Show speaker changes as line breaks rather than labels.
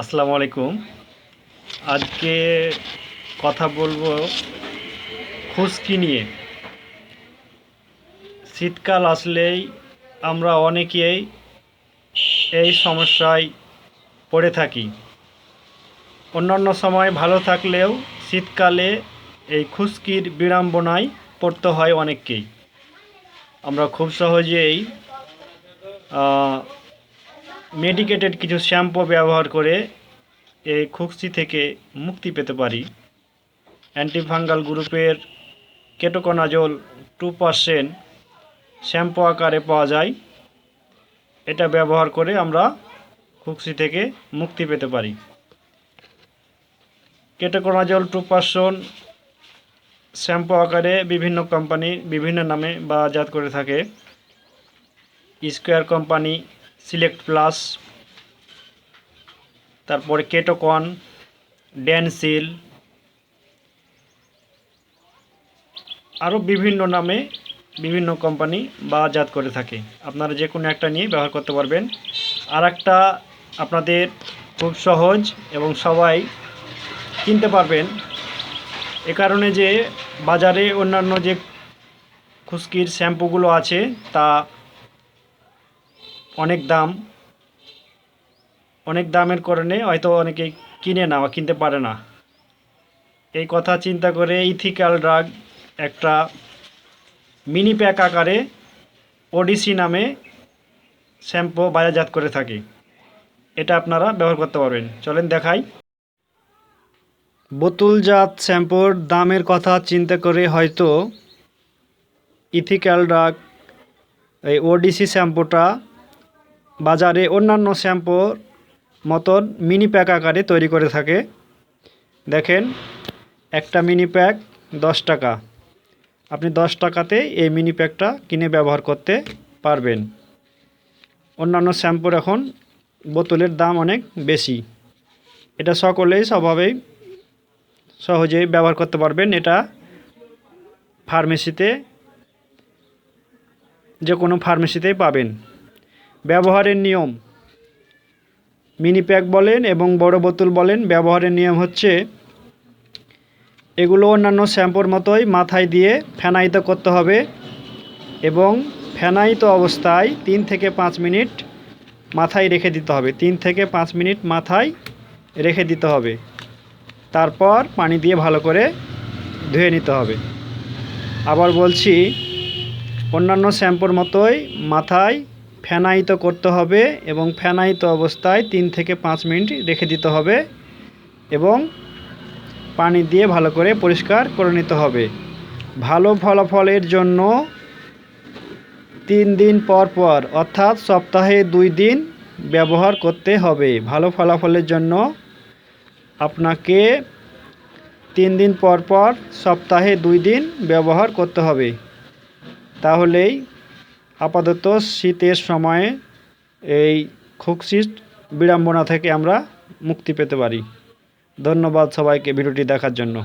আসসালামু আলাইকুম। আজকে কথা বলব খুশকি নিয়ে। শীতকাল আসলেই আমরা অনেকেই এই সমস্যায় পড়ে থাকি। অন্যান্য সময় ভালো থাকলেও শীতকালে এই খুশকির বিড়ম্বনায় পড়তে হয় অনেককেই। আমরা খুব সহজেই মেডিকেটেড কিছু শ্যাম্পু ব্যবহার করে এই খুকসি থেকে মুক্তি পেতে পারি। অ্যান্টিফাঙ্গাল গ্রুপের কেটোকোনাজোল টু পারসেন্ট শ্যাম্পু আকারে পাওয়া যায়। এটা ব্যবহার করে আমরা খুকসি থেকে মুক্তি পেতে পারি। কেটোকোনাজল টু পারসেন্ট শ্যাম্পু আকারে বিভিন্ন কোম্পানি বিভিন্ন নামে বাজাত করে থাকে। স্কোয়ার কোম্পানি সিলেক্ট প্লাস, তারপরে কেটোকন ড্যানসিল আরও বিভিন্ন নামে বিভিন্ন কোম্পানি বাজাত করে থাকে। আপনারা যে কোনো একটা নিয়ে ব্যবহার করতে পারবেন। আর একটা আপনাদের খুব সহজ এবং সবাই কিনতে পারবেন। এ কারণে যে বাজারে অন্যান্য যে খুশকির শ্যাম্পুগুলো আছে, তা অনেক দাম, অনেক দামের কারণে হয়তো অনেকে কিনে না বা কিনতে পারে না। এই কথা চিন্তা করে ইথিক্যাল ড্রাগ একটা মিনি প্যাক আকারে ওডিসি নামে শ্যাম্পু বাজারজাত করে থাকে। এটা আপনারা ব্যবহার করতে পারবেন। চলেন দেখাই। বোতলজাত শ্যাম্পুর দামের কথা চিন্তা করে হয়তো ইথিক্যাল ড্রাগ এই ওডিসি শ্যাম্পুটা বাজারে অন্যান্য শ্যাম্পুর মতন মিনি প্যাক আকারে তৈরি করে থাকে। দেখেন, একটা মিনি প্যাক দশ টাকা। আপনি দশ টাকাতে এই মিনি প্যাকটা কিনে ব্যবহার করতে পারবেন। অন্যান্য শ্যাম্পুর এখন বোতলের দাম অনেক বেশি। এটা সকলেই স্বভাবেই সহজেই ব্যবহার করতে পারবেন। এটা ফার্মেসিতে যে কোনো ফার্মেসিতেই পাবেন। ব্যবহারের নিয়ম। মিনি প্যাক বলেন এবং বড় বোতল বলেন, ব্যবহারের নিয়ম হচ্ছে এগুলো অন্যান্য শ্যাম্পুর মতোই মাথায় দিয়ে ফেনায়িত করতে হবে এবং ফেনায়িত অবস্থায় তিন থেকে পাঁচ মিনিট মাথায় রেখে দিতে হবে। তিন থেকে পাঁচ মিনিট মাথায় রেখে দিতে হবে। তারপর পানি দিয়ে ভালো করে ধুয়ে নিতে হবে। আবার বলছি, অন্যান্য শ্যাম্পুর মতোই মাথায় ফেনায়িত করতে হবে এবং ফেনায়িত অবস্থায় তিন থেকে পাঁচ মিনিট রেখে দিতে হবে এবং পানি দিয়ে ভালো করে পরিষ্কার করে নিতে হবে। ভালো ফলাফলের জন্য তিন দিন পর পর, অর্থাৎ সপ্তাহে দুই দিন ব্যবহার করতে হবে। ভালো ফলাফলের জন্য আপনাকে তিন দিন পর পর সপ্তাহে দুই দিন ব্যবহার করতে হবে। তাহলেই আপাতত শীতের সময়ে এই খুকশিট বিড়ম্বনা থেকে আমরা মুক্তি পেতে পারি। ধন্যবাদ সবাইকে ভিডিওটি দেখার জন্য।